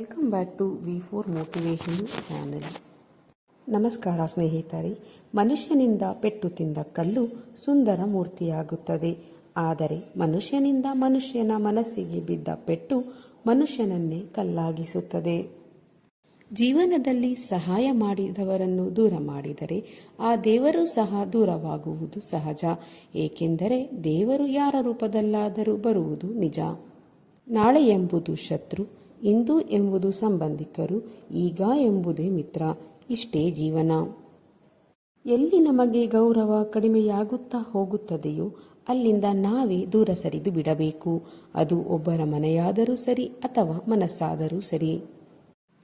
Welcome back to V four motivation channel ನಮಸ್ಕಾರ ಸ್ನೇಹಿತರೆ, ಮನುಷ್ಯನಿಂದ ಪೆಟ್ಟು ತಿಂದ ಕಲ್ಲು ಸುಂದರ ಮೂರ್ತಿಯಾಗುತ್ತದೆ. ಆದರೆ ಮನುಷ್ಯನಿಂದ ಮನುಷ್ಯನ ಮನಸ್ಸಿಗೆ ಬಿದ್ದ ಪೆಟ್ಟು ಮನುಷ್ಯನನ್ನೇ ಕಲ್ಲಾಗಿಸುತ್ತದೆ. ಜೀವನದಲ್ಲಿ ಸಹಾಯ ಮಾಡಿದವರನ್ನು ದೂರ ಮಾಡಿದರೆ ಆ ದೇವರು ಸಹ ದೂರವಾಗುವುದು ಸಹಜ. ಏಕೆಂದರೆ ದೇವರು ಯಾರ ರೂಪದಲ್ಲಾದರೂ ಬರುವುದು ನಿಜ. ನಾಳೆ ಎಂಬುದು ಶತ್ರು ಇಂದು ಎಂಬುದು ಸಂಬಂಧಿಕರು, ಈಗ ಎಂಬುದೇ ಮಿತ್ರ, ಇಷ್ಟೇ ಜೀವನ. ಎಲ್ಲಿ ನಮಗೆ ಗೌರವ ಕಡಿಮೆಯಾಗುತ್ತಾ ಹೋಗುತ್ತದೆಯೋ, ಅಲ್ಲಿಂದ ನಾವೇ ದೂರ ಸರಿದು ಬಿಡಬೇಕು. ಅದು ಒಬ್ಬರ ಮನೆಯಾದರೂ ಸರಿ ಅಥವಾ ಮನಸ್ಸಾದರೂ ಸರಿ.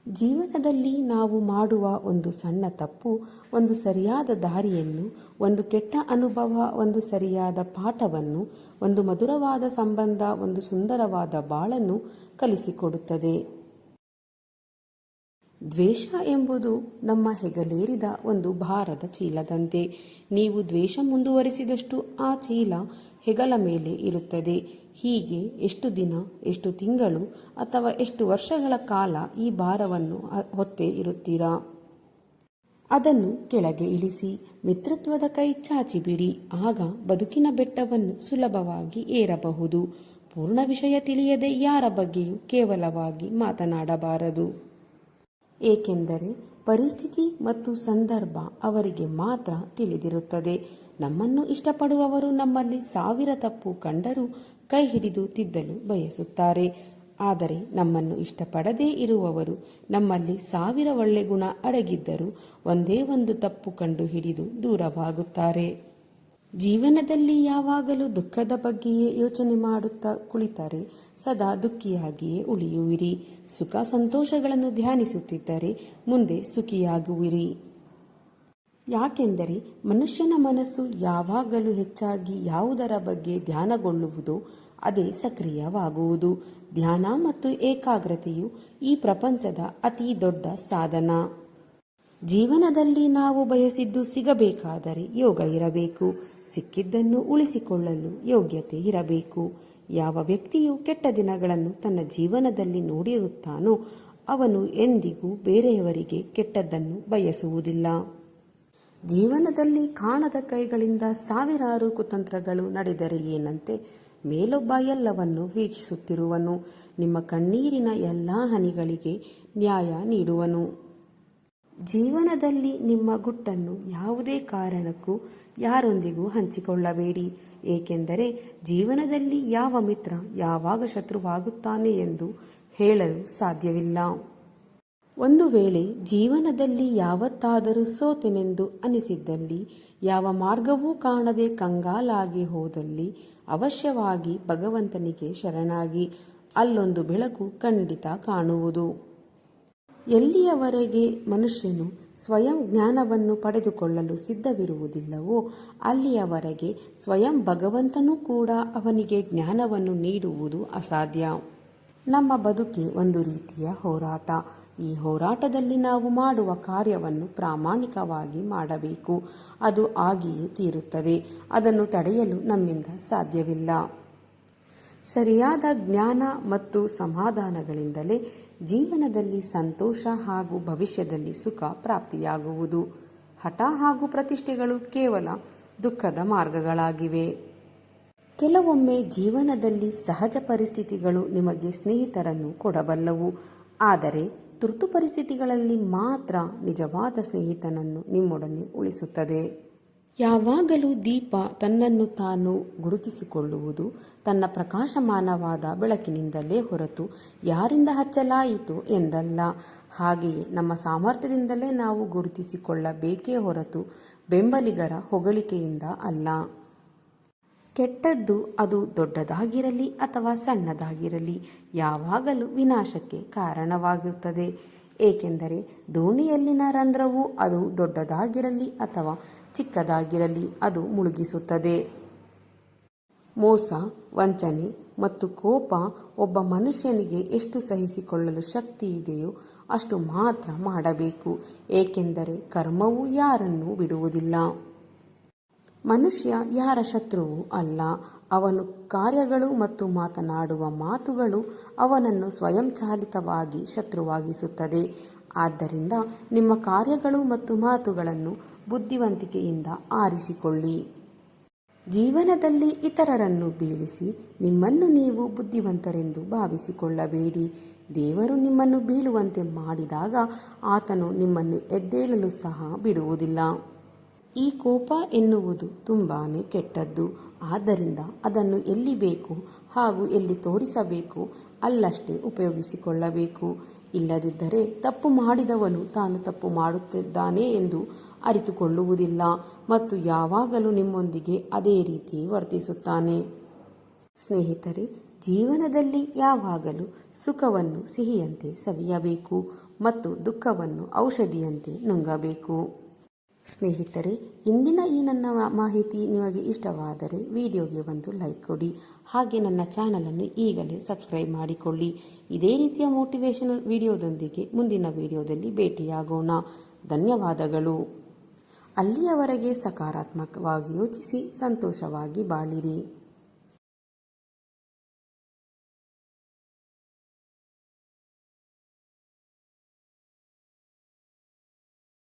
ಜೀವನದಲ್ಲಿ ನಾವು ಮಾಡುವ ಒಂದು ಸಣ್ಣ ತಪ್ಪು, ಒಂದು ಸರಿಯಾದ ದಾರಿಯನ್ನು, ಒಂದು ಕೆಟ್ಟ ಅನುಭವ, ಒಂದು ಸರಿಯಾದ ಪಾಠವನ್ನು, ಒಂದು ಮಧುರವಾದ ಸಂಬಂಧ, ಒಂದು ಸುಂದರವಾದ ಬಾಳನ್ನು ಕಲಿಸಿಕೊಡುತ್ತದೆ. ದ್ವೇಷ ಎಂಬುದು ನಮ್ಮ ಹೆಗಲೇರಿದ ಒಂದು ಭಾರದ ಚೀಲದಂತೆ. ನೀವು ದ್ವೇಷ ಮುಂದುವರಿಸಿದಷ್ಟು ಆ ಚೀಲ ಹೆಗಲ ಮೇಲೆ ಇರುತ್ತದೆ. ಹೀಗೆ ಎಷ್ಟು ದಿನ, ಎಷ್ಟು ತಿಂಗಳು ಅಥವಾ ಎಷ್ಟು ವರ್ಷಗಳ ಕಾಲ ಈ ಭಾರವನ್ನು ಹೊತ್ತೇ ಇರುತ್ತೀರಾ? ಅದನ್ನು ಕೆಳಗೆ ಇಳಿಸಿ ಮಿತ್ರತ್ವದ ಕೈ ಚಾಚಿಬಿಡಿ. ಆಗ ಬದುಕಿನ ಬೆಟ್ಟವನ್ನು ಸುಲಭವಾಗಿ ಏರಬಹುದು. ಪೂರ್ಣ ವಿಷಯ ತಿಳಿಯದೆ ಯಾರ ಬಗ್ಗೆಯೂ ಕೇವಲವಾಗಿ ಮಾತನಾಡಬಾರದು. ಏಕೆಂದರೆ ಪರಿಸ್ಥಿತಿ ಮತ್ತು ಸಂದರ್ಭ ಅವರಿಗೆ ಮಾತ್ರ ತಿಳಿದಿರುತ್ತದೆ. ನಮ್ಮನ್ನು ಇಷ್ಟಪಡುವವರು ನಮ್ಮಲ್ಲಿ ಸಾವಿರ ತಪ್ಪು ಕಂಡರೂ ಕೈ ಹಿಡಿದು ತಿದ್ದಲು ಬಯಸುತ್ತಾರೆ. ಆದರೆ ನಮ್ಮನ್ನು ಇಷ್ಟಪಡದೇ ಇರುವವರು ನಮ್ಮಲ್ಲಿ ಸಾವಿರ ಒಳ್ಳೆ ಗುಣ ಅಡಗಿದ್ದರೂ ಒಂದೇ ಒಂದು ತಪ್ಪು ಕಂಡು ಹಿಡಿದು ದೂರವಾಗುತ್ತಾರೆ. ಜೀವನದಲ್ಲಿ ಯಾವಾಗಲೂ ದುಃಖದ ಬಗ್ಗೆಯೇ ಯೋಚನೆ ಮಾಡುತ್ತಾ ಕುಳಿತರೆ, ಸದಾ ದುಃಖಿಯಾಗಿಯೇ ಉಳಿಯುವಿರಿ. ಸುಖ ಸಂತೋಷಗಳನ್ನು ಧ್ಯಾನಿಸುತ್ತಿದ್ದರೆ ಮುಂದೆ ಸುಖಿಯಾಗುವಿರಿ. ಯಾಕೆಂದರೆ ಮನುಷ್ಯನ ಮನಸ್ಸು ಯಾವಾಗಲೂ ಹೆಚ್ಚಾಗಿ ಯಾವುದರ ಬಗ್ಗೆ ಧ್ಯಾನಗೊಳ್ಳುವುದೋ ಅದೇ ಸಕ್ರಿಯವಾಗುವುದು. ಧ್ಯಾನ ಮತ್ತು ಏಕಾಗ್ರತೆಯು ಈ ಪ್ರಪಂಚದ ಅತಿ ದೊಡ್ಡ ಸಾಧನ. ಜೀವನದಲ್ಲಿ ನಾವು ಬಯಸಿದ್ದು ಸಿಗಬೇಕಾದರೆ ಯೋಗ ಇರಬೇಕು. ಸಿಕ್ಕಿದ್ದನ್ನು ಉಳಿಸಿಕೊಳ್ಳಲು ಯೋಗ್ಯತೆ ಇರಬೇಕು. ಯಾವ ವ್ಯಕ್ತಿಯು ಕೆಟ್ಟ ದಿನಗಳನ್ನು ತನ್ನ ಜೀವನದಲ್ಲಿ ನೋಡಿರುತ್ತಾನೋ ಅವನು ಎಂದಿಗೂ ಬೇರೆಯವರಿಗೆ ಕೆಟ್ಟದ್ದನ್ನು ಬಯಸುವುದಿಲ್ಲ. ಜೀವನದಲ್ಲಿ ಕಾಣದ ಕೈಗಳಿಂದ ಸಾವಿರಾರು ಕುತಂತ್ರಗಳು ನಡೆದರೆ ಏನಂತೆ? ಮೇಲೊಬ್ಬ ಎಲ್ಲವನ್ನು ವೀಕ್ಷಿಸುತ್ತಿರುವನು. ನಿಮ್ಮ ಕಣ್ಣೀರಿನ ಎಲ್ಲ ಹನಿಗಳಿಗೆ ನ್ಯಾಯ ನೀಡುವನು. ಜೀವನದಲ್ಲಿ ನಿಮ್ಮ ಗುಟ್ಟನ್ನು ಯಾವುದೇ ಕಾರಣಕ್ಕೂ ಯಾರೊಂದಿಗೂ ಹಂಚಿಕೊಳ್ಳಬೇಡಿ. ಏಕೆಂದರೆ ಜೀವನದಲ್ಲಿ ಯಾವ ಮಿತ್ರ ಯಾವಾಗ ಶತ್ರುವಾಗುತ್ತಾನೆ ಎಂದು ಹೇಳಲು ಸಾಧ್ಯವಿಲ್ಲ. ಒಂದು ವೇಳೆ ಜೀವನದಲ್ಲಿ ಯಾವತ್ತಾದರೂ ಸೋತೆನೆಂದು ಅನಿಸಿದ್ದಲ್ಲಿ, ಯಾವ ಮಾರ್ಗವೂ ಕಾಣದೆ ಕಂಗಾಲಾಗಿ ಹೋದಲ್ಲಿ ಅವಶ್ಯವಾಗಿ ಭಗವಂತನಿಗೆ ಶರಣಾಗಿ ಅಲ್ಲೊಂದು ಬೆಳಕು ಖಂಡಿತ ಕಾಣುವುದು. ಎಲ್ಲಿಯವರೆಗೆ ಮನುಷ್ಯನು ಸ್ವಯಂ ಜ್ಞಾನವನ್ನು ಪಡೆದುಕೊಳ್ಳಲು ಸಿದ್ಧವಿರುವುದಿಲ್ಲವೋ, ಅಲ್ಲಿಯವರೆಗೆ ಸ್ವಯಂ ಭಗವಂತನೂ ಕೂಡ ಅವನಿಗೆ ಜ್ಞಾನವನ್ನು ನೀಡುವುದು ಅಸಾಧ್ಯ. ನಮ್ಮ ಬದುಕೆ ಒಂದು ರೀತಿಯ ಹೋರಾಟ. ಈ ಹೋರಾಟದಲ್ಲಿ ನಾವು ಮಾಡುವ ಕಾರ್ಯವನ್ನು ಪ್ರಾಮಾಣಿಕವಾಗಿ ಮಾಡಬೇಕು. ಅದು ಆಗಿಯೇ ತೀರುತ್ತದೆ. ಅದನ್ನು ತಡೆಯಲು ನಮ್ಮಿಂದ ಸಾಧ್ಯವಿಲ್ಲ. ಸರಿಯಾದ ಜ್ಞಾನ ಮತ್ತು ಸಮಾಧಾನಗಳಿಂದಲೇ ಜೀವನದಲ್ಲಿ ಸಂತೋಷ ಹಾಗೂ ಭವಿಷ್ಯದಲ್ಲಿ ಸುಖ ಪ್ರಾಪ್ತಿಯಾಗುವುದು. ಹಠ ಹಾಗೂ ಪ್ರತಿಷ್ಠೆಗಳು ಕೇವಲ ದುಃಖದ ಮಾರ್ಗಗಳಾಗಿವೆ. ಕೆಲವೊಮ್ಮೆ ಜೀವನದಲ್ಲಿ ಸಹಜ ಪರಿಸ್ಥಿತಿಗಳು ನಿಮಗೆ ಸ್ನೇಹಿತರನ್ನು ಕೊಡಬಲ್ಲವು. ಆದರೆ ತುರ್ತು ಪರಿಸ್ಥಿತಿಗಳಲ್ಲಿ ಮಾತ್ರ ನಿಜವಾದ ಸ್ನೇಹಿತನನ್ನು ನಿಮ್ಮೊಡನೆ ಉಳಿಸುತ್ತದೆ. ಯಾವಾಗಲೂ ದೀಪ ತನ್ನನ್ನು ತಾನು ಗುರುತಿಸಿಕೊಳ್ಳುವುದು ತನ್ನ ಪ್ರಕಾಶಮಾನವಾದ ಬೆಳಕಿನಿಂದಲೇ ಹೊರತು ಯಾರಿಂದ ಹಚ್ಚಲಾಯಿತು ಎಂದಲ್ಲ. ಹಾಗೆಯೇ ನಮ್ಮ ಸಾಮರ್ಥ್ಯದಿಂದಲೇ ನಾವು ಗುರುತಿಸಿಕೊಳ್ಳಬೇಕೇ ಹೊರತು ಬೆಂಬಲಿಗರ ಹೊಗಳಿಕೆಯಿಂದ ಅಲ್ಲ. ಕೆಟ್ಟದ್ದು ಅದು ದೊಡ್ಡದಾಗಿರಲಿ ಅಥವಾ ಸಣ್ಣದಾಗಿರಲಿ ಯಾವಾಗಲೂ ವಿನಾಶಕ್ಕೆ ಕಾರಣವಾಗಿರುತ್ತದೆ ಏಕೆಂದರೆ ದೋಣಿಯಲ್ಲಿನ ರಂಧ್ರವು ಅದು ದೊಡ್ಡದಾಗಿರಲಿ ಅಥವಾ ಚಿಕ್ಕದಾಗಿರಲಿ ಅದು ಮುಳುಗಿಸುತ್ತದೆ. ಮೋಸ, ವಂಚನೆ ಮತ್ತು ಕೋಪ ಒಬ್ಬ ಮನುಷ್ಯನಿಗೆ ಎಷ್ಟು ಸಹಿಸಿಕೊಳ್ಳಲು ಶಕ್ತಿ ಇದೆಯೋ ಅಷ್ಟು ಮಾತ್ರ ಮಾಡಬೇಕು. ಏಕೆಂದರೆ ಕರ್ಮವು ಯಾರನ್ನೂ ಬಿಡುವುದಿಲ್ಲ. ಮನುಷ್ಯ ಯಾರ ಶತ್ರುವೂ ಅಲ್ಲ. ಅವನು ಕಾರ್ಯಗಳು ಮತ್ತು ಮಾತನಾಡುವ ಮಾತುಗಳು ಅವನನ್ನು ಸ್ವಯಂಚಾಲಿತವಾಗಿ ಶತ್ರುವಾಗಿಸುತ್ತದೆ. ಆದ್ದರಿಂದ ನಿಮ್ಮ ಕಾರ್ಯಗಳು ಮತ್ತು ಮಾತುಗಳನ್ನು ಬುದ್ಧಿವಂತಿಕೆಯಿಂದ ಆರಿಸಿಕೊಳ್ಳಿ. ಜೀವನದಲ್ಲಿ ಇತರರನ್ನು ಬೀಳಿಸಿ ನಿಮ್ಮನ್ನು ನೀವು ಬುದ್ಧಿವಂತರೆಂದು ಭಾವಿಸಿಕೊಳ್ಳಬೇಡಿ. ದೇವರು ನಿಮ್ಮನ್ನು ಬೀಳುವಂತೆ ಮಾಡಿದಾಗ ಆತನು ನಿಮ್ಮನ್ನು ಎದ್ದೇಳಲು ಸಹ ಬಿಡುವುದಿಲ್ಲ. ಈ ಕೋಪ ಎನ್ನುವುದು ತುಂಬಾ ಕೆಟ್ಟದ್ದು. ಆದ್ದರಿಂದ ಅದನ್ನು ಎಲ್ಲಿ ಬೇಕು ಹಾಗೂ ಎಲ್ಲಿ ತೋರಿಸಬೇಕು ಅಲ್ಲಷ್ಟೇ ಉಪಯೋಗಿಸಿಕೊಳ್ಳಬೇಕು. ಇಲ್ಲದಿದ್ದರೆ ತಪ್ಪು ಮಾಡಿದವನು ತಾನು ತಪ್ಪು ಮಾಡುತ್ತಿದ್ದಾನೆ ಎಂದು ಅರಿತುಕೊಳ್ಳುವುದಿಲ್ಲ ಮತ್ತು ಯಾವಾಗಲೂ ನಿಮ್ಮೊಂದಿಗೆ ಅದೇ ರೀತಿ ವರ್ತಿಸುತ್ತಾನೆ. ಸ್ನೇಹಿತರೆ, ಜೀವನದಲ್ಲಿ ಯಾವಾಗಲೂ ಸುಖವನ್ನು ಸಿಹಿಯಂತೆ ಸವಿಯಬೇಕು ಮತ್ತು ದುಃಖವನ್ನು ಔಷಧಿಯಂತೆ ನುಂಗಬೇಕು. ಸ್ನೇಹಿತರೆ, ಇಂದಿನ ಈ ನನ್ನ ಮಾಹಿತಿ ನಿಮಗೆ ಇಷ್ಟವಾದರೆ ವಿಡಿಯೋಗೆ ಒಂದು ಲೈಕ್ ಕೊಡಿ. ಹಾಗೆ ನನ್ನ ಚಾನಲನ್ನು ಈಗಲೇ ಸಬ್ಸ್ಕ್ರೈಬ್ ಮಾಡಿಕೊಳ್ಳಿ. ಇದೇ ರೀತಿಯ ಮೋಟಿವೇಶನಲ್ ವಿಡಿಯೋದೊಂದಿಗೆ ಮುಂದಿನ ವಿಡಿಯೋದಲ್ಲಿ ಭೇಟಿಯಾಗೋಣ. ಧನ್ಯವಾದಗಳು. ಅಲ್ಲಿಯವರೆಗೆ ಸಕಾರಾತ್ಮಕವಾಗಿ ಯೋಚಿಸಿ, ಸಂತೋಷವಾಗಿ ಬಾಳಿರಿ.